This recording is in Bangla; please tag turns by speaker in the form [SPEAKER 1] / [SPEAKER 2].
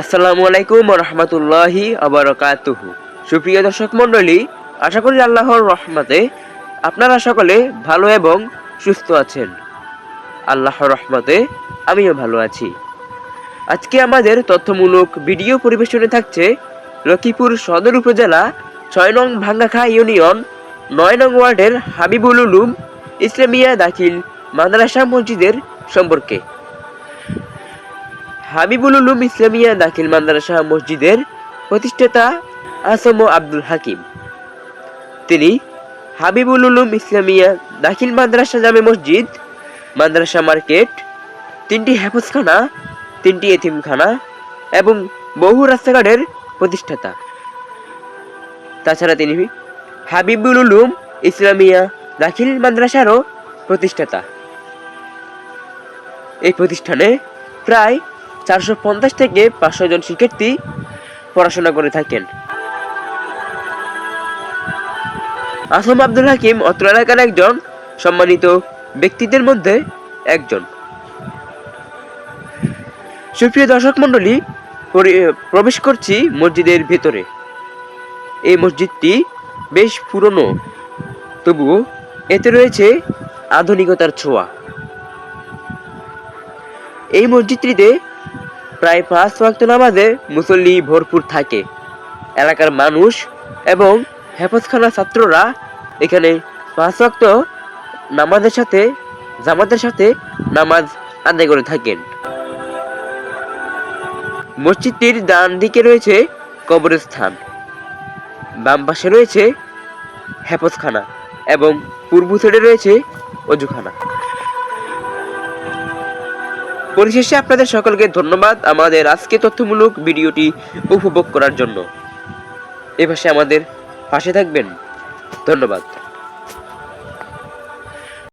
[SPEAKER 1] আসসালামু আলাইকুম রহমতুল্লাহি আবরকাতুহু সুপ্রিয় দর্শক মণ্ডলী, আশা করি আল্লাহর রহমতে আপনারা সকলে ভালো এবং সুস্থ আছেন। আল্লাহর রহমতে আমিও ভালো আছি। আজকে আমাদের তথ্যমূলক ভিডিও পরিবেশনে থাকছে লক্ষ্মীপুর সদর উপজেলা ছয় নং ভাঙ্গাখা ইউনিয়ন, নয় নং ওয়ার্ডের হাবিবুল উলুম ইসলামিয়া দাখিল মাদ্রাসা মসজিদের সম্পর্কে। হাবিবুল উলুম ইসলামিয়া দাখিল মাদ্রাসা মসজিদের প্রতিষ্ঠাতা আসম আব্দুল হাকিম। তিনি হাবিবুল উলুম ইসলামিয়া দাখিল মাদ্রাসা জামে মসজিদ, মাদ্রাসা মার্কেট, তিনটি হেফজখানা, তিনটি এতিমখানা এবং বহু রাস্তাঘাটের প্রতিষ্ঠাতা। তাছাড়া তিনি হাবিবুল উলুম ইসলামিয়া দাখিল মাদ্রাসারও প্রতিষ্ঠাতা। এই প্রতিষ্ঠানে প্রায় চারশো পঞ্চাশ থেকে পাঁচশো জন শিক্ষার্থী পড়াশোনা করে থাকেন। আসম আব্দুল হাকিম অত্র এলাকার একজন, সম্মানিত ব্যক্তিদের মধ্যে একজন। সুপ্রিয় দর্শক মণ্ডলী প্রবেশ করছি মসজিদের ভেতরে। এই মসজিদটি বেশ পুরনো, তবুও এতে রয়েছে আধুনিকতার ছোঁয়া। এই মসজিদটিতে প্রায় পাঁচ ওয়াক্ত নামাজে মুসল্লি ভরপুর থাকে। এলাকার মানুষ এবং হেফজখানা ছাত্ররা এখানে পাঁচ ওয়াক্ত নামাজের সাথে, জামাতের সাথে নামাজ আদায় করে থাকেন। মসজিদটির ডান দিকে রয়েছে কবরস্থান। বাম পাশে রয়েছে হেফজখানা এবং পূর্ব সাইডে রয়েছে অজুখানা। পরিশেষে আপনাদের সকলকে ধন্যবাদ আমাদের আজকে তথ্যমূলক ভিডিওটি উপভোগ করার জন্য। এ পাশে আমাদের পাশে থাকবেন। ধন্যবাদ।